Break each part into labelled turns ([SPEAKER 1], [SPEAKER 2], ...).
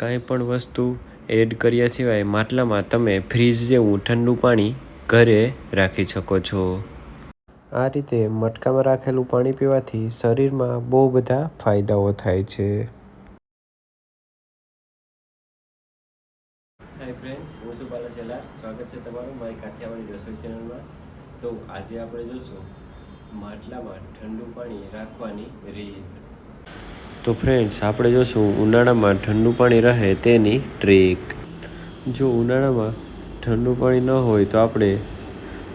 [SPEAKER 1] કાંઈ પણ વસ્તુ એડ કર્યા સિવાય માટલામાં તમે ફ્રીજ જેવું ઠંડુ પાણી ઘરે રાખી શકો છો. આ રીતે મટકામાં રાખેલું પાણી પીવાથી શરીરમાં બહુ બધા ફાયદાઓ થાય છે. હાય ફ્રેન્ડ્સ હું છું બાલા છેલાર સ્વાગત છે તમારું મારી કાઠિયાવાડી રસોઈ ચેનલમાં તો આજે આપણે જોશું માટલામાં ઠંડુ પાણી રાખવાની રીત. તો ફ્રેન્ડ્સ આપણે જોશું ઉનાળામાં ઠંડુ પાણી રહે તેની ટ્રીક જો ઉનાળામાં ઠંડુ પાણી ન હોય તો આપણે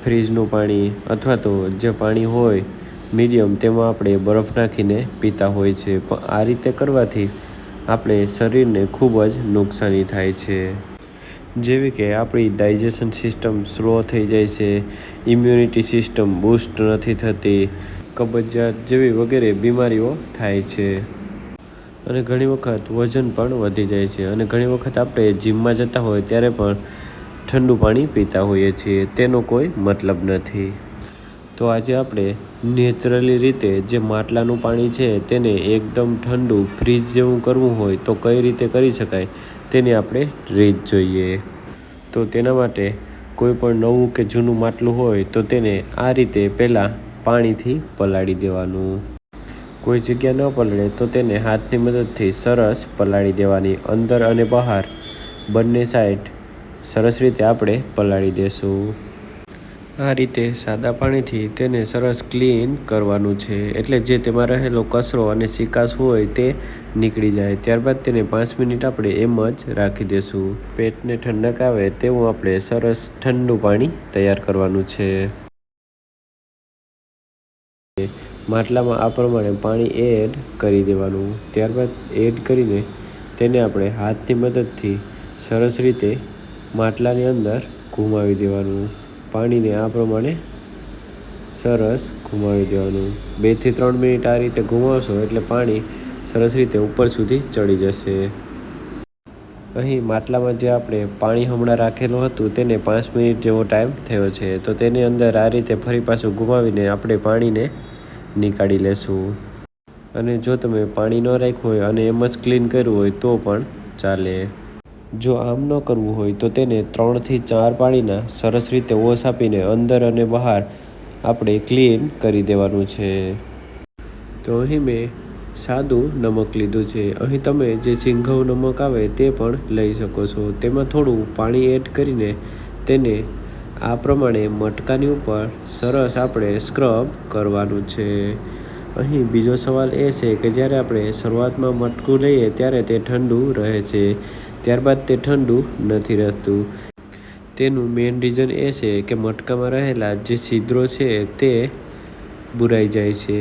[SPEAKER 1] ફ્રીજનું પાણી અથવા તો જે પાણી હોય મીડિયમ તેમાં આપણે બરફ નાખીને પીતા હોય છે. પણ આ રીતે કરવાથી આપણે શરીરને ખૂબ જ નુકસાની થાય છે. જેવી કે આપણી ડાયજેશન સિસ્ટમ સ્લો થઈ જાય છે ઇમ્યુનિટી સિસ્ટમ બૂસ્ટ નથી થતી, કબજિયાત જેવી વગેરે બીમારીઓ થાય છે. અને ઘણી વખત વજન પણ વધી જાય છે. અને ઘણી વખત આપણે જીમમાં જતા હોય ત્યારે પણ ઠંડુ પાણી પીતા હોઈએ છીએ. તેનો કોઈ મતલબ નથી. તો આજે આપણે નેચરલી રીતે જે માટલાનું પાણી છે તેને એકદમ ઠંડુ ફ્રીજ જેવું કરવું હોય તો કઈ રીતે કરી શકાય તેની આપણે રીત જોઈએ. તો તેના માટે કોઈ પણ નવું કે જૂનું માટલું હોય તો તેને આ રીતે પહેલાં પાણીથી પલાળી દેવાનું. કોઈ જગ્યા ન પલળે તો તેને હાથની મદદથી સરસ પલાળી દેવાની અંદર અને બહાર. બંને સાઈડ સરસ રીતે આપણે પલાળી દેશું. આ રીતે સાદા પાણીથી તેને સરસ ક્લીન કરવાનું છે. એટલે જે તેમાં રહેલો કચરો અને સિકાસ હોય તે નીકળી જાય. ત્યારબાદ તેને પાંચ મિનિટ આપણે એમ જ રાખી દેશું. પેટને ઠંડક આવે તેવું આપણે સરસ ઠંડુ પાણી તૈયાર કરવાનું છે. માટલામાં આ પ્રમાણે પાણી એડ કરી દેવાનું. ત્યારબાદ એડ કરીને તેને આપણે હાથની મદદથી સરસ રીતે માટલાની અંદર ઘુમાવી દેવાનું. પાણીને આ પ્રમાણે સરસ ઘુમાવી દેવાનું. બેથી ત્રણ મિનિટ આ રીતે ઘુમાવશો એટલે પાણી સરસ રીતે ઉપર સુધી ચડી જશે. અહીં માટલામાં જે આપણે પાણી હમણાં રાખેલું હતું તેને પાંચ મિનિટ જેવો ટાઈમ થયો છે. તો તેની અંદર આ રીતે ફરી પાછું ઘુમાવીને આપણે પાણીને નીકાળી લેશું. અને જો તમે પાણી ન રાખ્યું હોય અને એમ જ ક્લીન કર્યું હોય તો પણ ચાલે. જો આમ ન કરવું હોય તો તેને ત્રણથી ચાર પાણીના સરસ રીતે વોશ આપીને અંદર અને બહાર આપણે ક્લીન કરી દેવાનું છે. તો અહીં મેં સાદું નમક લીધું છે. અહીં તમે જે સિંઘવ નમક આવે તે પણ લઈ શકો છો. તેમાં થોડું પાણી એડ કરીને તેને આ પ્રમાણે મટકાની ઉપર સરસ આપણે સ્ક્રબ કરવાનું છે. અહીં બીજો સવાલ એ છે કે જ્યારે આપણે શરૂઆતમાં મટકું લઈએ ત્યારે તે ઠંડુ રહે છે, ત્યારબાદ તે ઠંડુ નથી રહેતું. તેનું મેઇન રીઝન એ છે કે મટકામાં રહેલા જે છિદ્રો છે તે બુરાઈ જાય છે,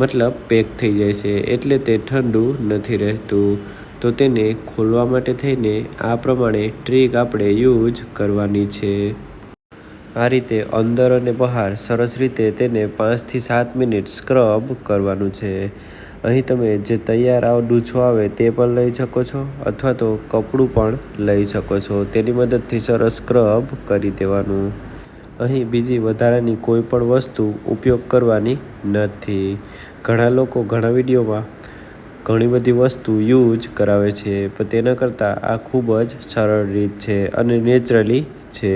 [SPEAKER 1] મતલબ પેક થઈ જાય છે, એટલે તે ઠંડુ નથી રહેતું. તો તેને ખોલવા માટે થઈને આ પ્રમાણે ટ્રીક આપણે યુઝ કરવાની છે. આ રીતે અંદર અને બહાર સરસ રીતે તેને પાંચથી સાત મિનિટ સ્ક્રબ કરવાનું છે. અહીં તમે જે તૈયાર આવ ડૂછો આવે તે પણ લઈ શકો છો અથવા તો કપડું પણ લઈ શકો છો. તેની મદદથી સરસ સ્ક્રબ કરી દેવાનું. અહીં બીજી વધારાની કોઈ પણ વસ્તુ ઉપયોગ કરવાની નથી. ઘણા લોકો ઘણા વિડીયોમાં ઘણી બધી વસ્તુ યુઝ કરાવે છે, પણ તેના કરતાં આ ખૂબ જ સરળ રીત છે અને નેચરલી છે.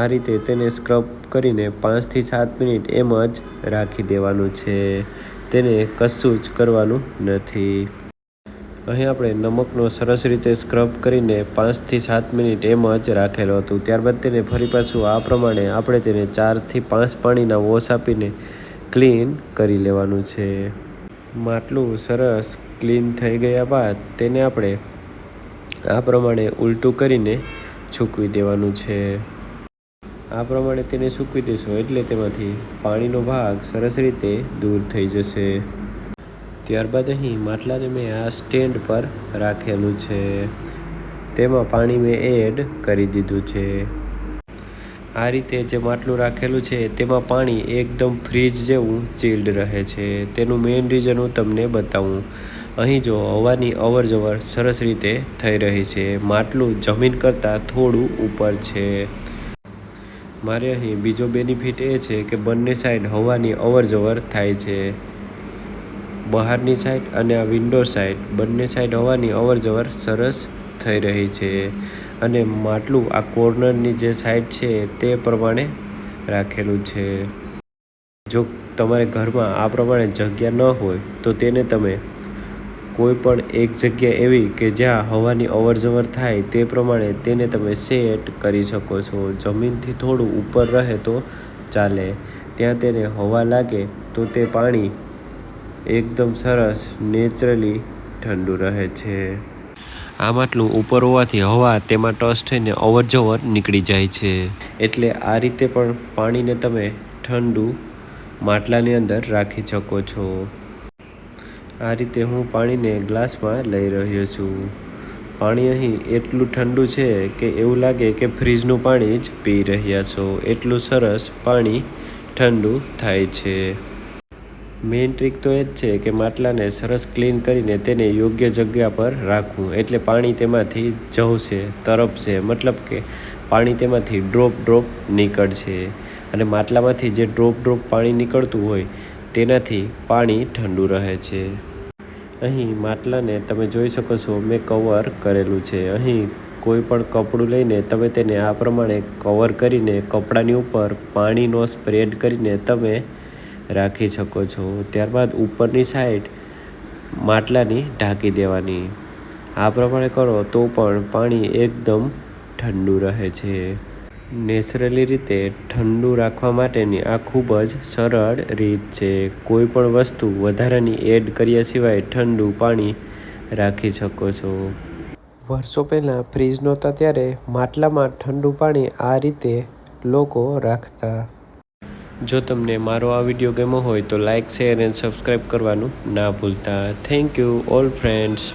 [SPEAKER 1] આ રીતે તેને સ્ક્રબ કરીને પાંચથી સાત મિનિટ એમ જ રાખી દેવાનું છે. તેને કશું જ કરવાનું નથી. અહીં આપણે નમકનો સરસ રીતે સ્ક્રબ કરીને પાંચથી સાત મિનિટ એમ જ રાખેલો હતું. ત્યારબાદ તેને ફરી પાછું આ પ્રમાણે આપણે તેને ચારથી પાંચ પાણીના વોશ આપીને ક્લીન કરી લેવાનું છે. માટલું સરસ ક્લીન થઈ ગયા બાદ તેને આપણે આ પ્રમાણે ઉલટું કરીને છૂકવી દેવાનું છે. આ પ્રમાણે તેને સૂકવી દેશો એટલે તેમાંથી પાણીનો ભાગ સરસ રીતે દૂર થઈ જશે. ત્યારબાદ અહીં માટલાને મેં આ સ્ટેન્ડ પર રાખેલું છે. તેમાં પાણી મેં એડ કરી દીધું છે. આ રીતે જે માટલું રાખેલું છે, તેમાં પાણી એકદમ ફ્રીજ જેવું ચીલ્ડ રહે છે. તેનું મેઇન રીઝન હું તમને બતાવું. અહીં જો હવાની અવર જવર સરસ રીતે થઈ રહી છે. માટલું જમીન કરતાં થોડું ઉપર છે. મારે અહીં બીજો બેનિફિટ એ છે કે બંને સાઈડ હવાની અવર જવર થાય છે. બહારની સાઈડ અને આ વિન્ડો સાઈડ બંને સાઈડ હવાની અવર જવર સરસ થઈ રહી છે અને માટલું આ કોર્નરની જે સાઈડ છે તે પ્રમાણે રાખેલું છે. જો તમારે ઘરમાં આ પ્રમાણે જગ્યા ન હોય તો તેને તમે કોઈ પણ એક જગ્યા એવી કે જ્યાં હવાની અવરજવર થાય તે પ્રમાણે તેને તમે સેટ કરી શકો છો. જમીનથી થોડું ઉપર રહે તો ચાલે. ત્યાં તેને હવા લાગે તો તે પાણી એકદમ સરસ, નેચરલી ઠંડુ રહે છે. આમ આટલું ઉપર હોવાથી હવા તેમાં ટચ થઈને અવરજવર નીકળી જાય છે. એટલે આ રીતે પણ પાણીને તમે ઠંડુ માટલાની અંદર રાખી શકો છો. આ રીતે હું પાણીને ગ્લાસમાં લઈ રહ્યો છું. પાણી અહીં એટલું ઠંડુ છે કે એવું લાગે કે ફ્રીજનું પાણી જ પી રહ્યા છો. એટલું સરસ પાણી ઠંડુ થાય છે. મેઇન ટ્રીક તો એ જ છે કે માટલાને સરસ ક્લીન કરીને તેને યોગ્ય જગ્યા પર રાખવું. એટલે પાણી તેમાંથી જવશે, તરપશે, મતલબ કે પાણી તેમાંથી ડ્રોપ ડ્રોપ નીકળશે. અને માટલામાંથી જે ડ્રોપ ડ્રોપ પાણી નીકળતું હોય તેનાથી પાણી ઠંડુ રહે છે. અહીં માટલાને તમે જોઈ શકો છો, મેં કવર કરેલું છે. અહીં કોઈ પણ કપડું લઈને તમે તેને આ પ્રમાણે કવર કરીને કપડાની ઉપર પાણીનો સ્પ્રેડ કરીને તમે રાખી શકો છો. ત્યારબાદ ઉપરની સાઈડ માટલાની ઢાંકી દેવાની. આ પ્રમાણે કરો તો પણ પાણી એકદમ ઠંડુ રહે છે. નેચરલી રીતે ઠંડુ રાખવા માટેની આ ખૂબ જ સરળ રીત છે. કોઈ પણ વસ્તુ વધારાની એડ કર્યા સિવાય ઠંડુ પાણી રાખી શકો છો. વર્ષો પહેલાં ફ્રીજ નહોતા ત્યારે માટલામાં ઠંડુ પાણી આ રીતે લોકો રાખતા. જો તમને મારો આ વીડિયો ગમ્યો હોય તો લાઇક શેર, એન્ડ સબસ્ક્રાઈબ કરવાનું ના ભૂલતા. Thank you, all friends.